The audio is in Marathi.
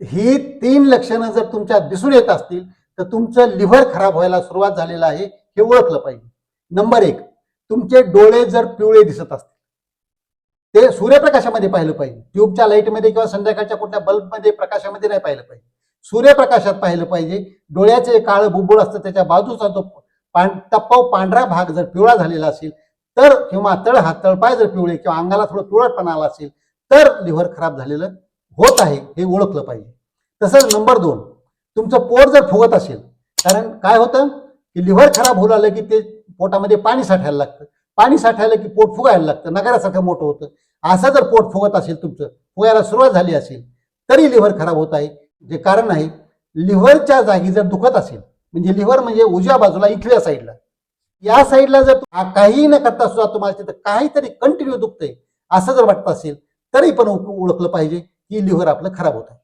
ही तीन लक्षणं जर तुमच्या दिसून येत असतील तर तुमचं लिव्हर खराब व्हायला सुरुवात झालेलं आहे हे ओळखलं पाहिजे. नंबर एक तुमचे डोळे जर पिवळे दिसत असतील ते सूर्यप्रकाशामध्ये पाहिलं पाहिजे. ट्यूबच्या लाईटमध्ये किंवा संध्याकाळच्या कुठल्या बल्बमध्ये प्रकाशामध्ये नाही पाहिलं पाहिजे. सूर्यप्रकाशात पाहिलं पाहिजे. डोळ्याचे काळं बुबुळ असतं त्याच्या बाजूचा जो पां टप्पाव पांढरा भाग जर पिवळा झालेला असेल तर किंवा तळ हात तळपाय जर पिवळे किंवा अंगाला थोडं पिवळटपणा आला असेल तर लिव्हर खराब झालेलं होत आहे हे ओळखलं पाहिजे. तसंच नंबर दोन तुमचं पोट जर फुगत असेल कारण काय होतं? की लिव्हर खराब होऊ लागलं की ते पोटामध्ये पाणी साठायला लागतं. पाणी साठायला की पोट फुगायला लागतं नगरासारखं मोठं होतं. असं जर पोट फुगत असेल तुमचं फुगायला सुरुवात झाली असेल तरी लिव्हर खराब होत आहे. जे कारण आहे लिव्हरच्या जागी जर दुखत असेल म्हणजे लिव्हर म्हणजे उजव्या बाजूला इथल्या साईडला. या साईडला जर काहीही न करता सुद्धा तुम्हाला तिथं काहीतरी कंटिन्यू दुखतंय असं जर वाटत असेल तरी पण ओळखलं पाहिजे. की लिव्हर आपलं खराब होत आहे.